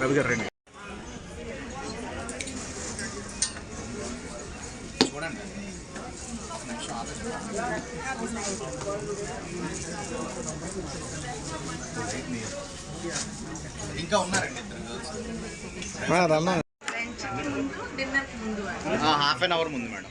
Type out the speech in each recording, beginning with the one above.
రవి గారు రండి. ఇంకా ఉన్నారండి ఇద్దరు రమ్మా డిన్నర్కి ముందు హాఫ్ అన్ అవర్ ముందు మేడం.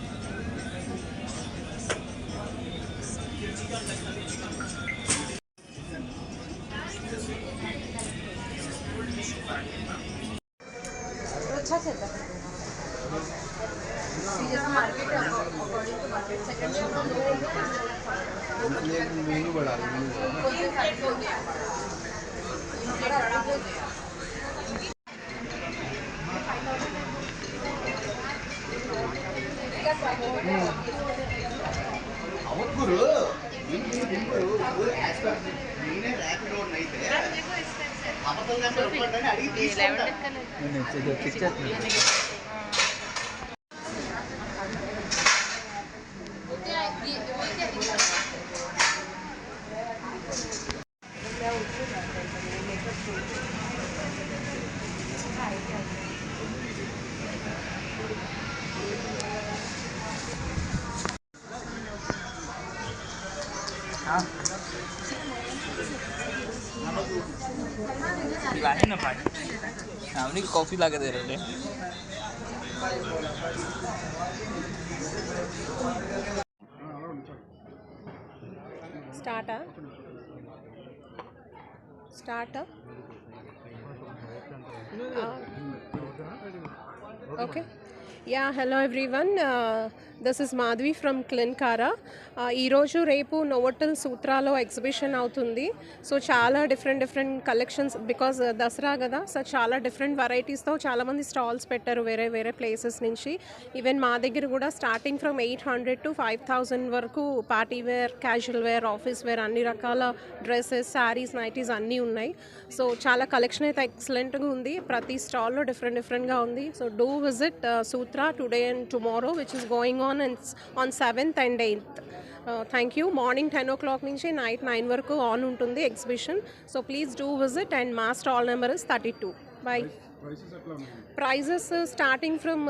तो अच्छा चलता है जैसे market according to market second में हम लोग ये मेनू बढ़ा रहे हैं कोई प्लेट हो गया प्लेट बड़ा हो गया का स्वाद है। నేనే ర్యాపిడ్ हमने कॉफ़ी ला के दे रहे स्टार्ट स्टार्ट ओके या hello everyone this is Madhavi from Klinkara ఈరోజు రేపు నోవటల్ సూత్రాలో ఎగ్జిబిషన్ అవుతుంది. సో చాలా different different collections because Dasara కదా సో చాలా డిఫరెంట్ వెరైటీస్తో చాలామంది స్టాల్స్ పెట్టారు వేరే వేరే ప్లేసెస్ నుంచి. ఈవెన్ మా దగ్గర కూడా starting from eight hundred to five thousand వరకు party wear casual wear office wear అన్ని రకాల డ్రెస్సెస్ శారీస్ నైటీస్ అన్నీ ఉన్నాయి. సో చాలా కలెక్షన్ అయితే ఎక్సలెంట్గా ఉంది. ప్రతి స్టాల్లో డిఫరెంట్ డిఫరెంట్గా ఉంది. So do visit Sutra today and tomorrow which is going on and on seventh and eighth thank you morning ten o'clock నుంచి నైట్ నైన్ వరకు ఆన్ ఉంటుంది exhibition so please do visit and మా stall number is thirty two by prices starting from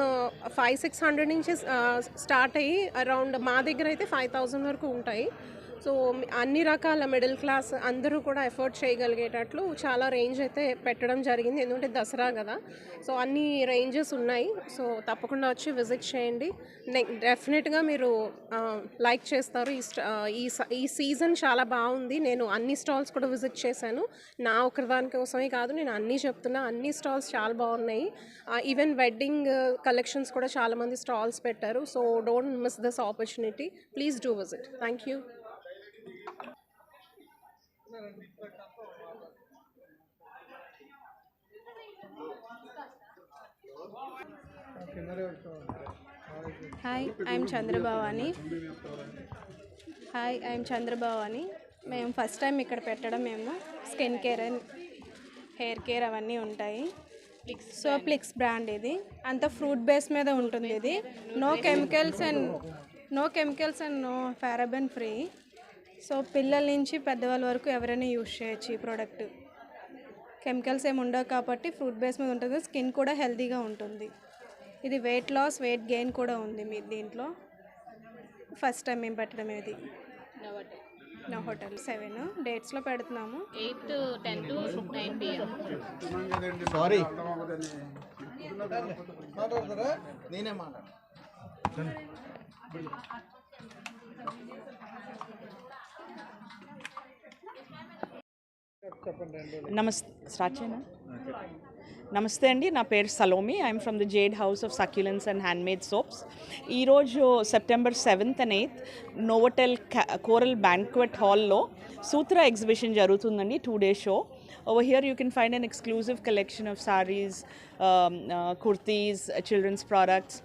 five six hundred నుంచి start అయ్యి around మా దగ్గర అయితే five thousand వరకు ఉంటాయి. సో అన్ని రకాల మిడిల్ క్లాస్ అందరూ కూడా ఎఫోర్డ్ చేయగలిగేటట్లు చాలా రేంజ్ అయితే పెట్టడం జరిగింది. ఎందుకంటే దసరా కదా. సో అన్ని రేంజెస్ ఉన్నాయి. సో తప్పకుండా వచ్చి విజిట్ చేయండి. డెఫినెట్గా మీరు లైక్ చేస్తారు. ఈ స్ట- ఈ ఈ సీజన్ చాలా బాగుంది. నేను అన్ని స్టాల్స్ కూడా విజిట్ చేశాను. నా ఒకరిదాని కోసమే కాదు నేను అన్నీ చెప్తున్నా. అన్ని స్టాల్స్ చాలా బాగున్నాయి. ఈవెన్ వెడ్డింగ్ కలెక్షన్స్ కూడా చాలామంది స్టాల్స్ పెట్టారు. So don't miss this opportunity. Please do visit. Thank you. Hi I'm Chandrabhavani hi I'm Chandrabhavani మేము ఫస్ట్ టైం ఇక్కడ పెట్టడం మేము skin care and hair care అవన్నీ ఉంటాయి. సో ప్లిక్స్ బ్రాండ్ ఇది. అంతా ఫ్రూట్ బేస్ మీద ఉంటుంది ఇది. No chemicals and no chemicals and no paraben free so పిల్లల నుంచి పెద్దవాళ్ళ వరకు ఎవరైనా యూజ్ చేయొచ్చు ఈ ప్రోడక్ట్. కెమికల్స్ ఏమి ఉండవు కాబట్టి ఫ్రూట్ బేస్ మీద ఉంటుంది స్కిన్ కూడా హెల్తీగా ఉంటుంది. ఇది వెయిట్ లాస్ వెయిట్ గెయిన్ కూడా ఉంది మీ దీంట్లో. ఫస్ట్ టైం మేము పెట్టడం ఇది. నా హోటల్ సెవెన్ డేట్స్లో పెడుతున్నాము. Eighth ten to nine PM sorry మాట్లాడతారా? నేనే నమస్తే స్టార్ట్ చేయనా నమస్తే అండి నా పేరు Salomi. I'm from the jade house of succulents and handmade soaps ఈరోజు September seventh and eighth Novotel coral banquet హాల్లో సూత్ర ఎగ్జిబిషన్ జరుగుతుందండి two day show over here you can find an exclusive collection of sarees kurtis children's products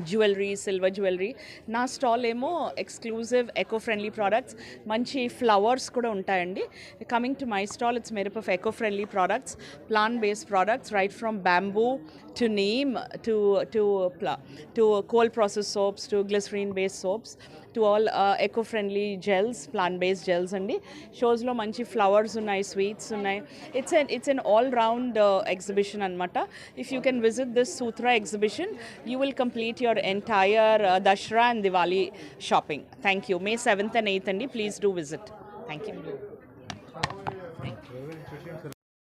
jewellery silver jewellery. నా stall ఏమో exclusive eco friendly products. మంచి flowers కూడా ఉంటాయండి. Coming to my stall it's made up of eco friendly products plant based products right from bamboo to neem to to to cold process soaps to glycerin based soaps to all eco friendly gels plant based gels అండి షోస్లో మంచి flowers ఉన్నాయి sweets ఉన్నాయి. It's an it's an all round exhibition అనమాట if you can visit this Sutra exhibition you will complete your entire Dasara and Diwali shopping thank you May seventh and. Eighth అండి please do visit thank you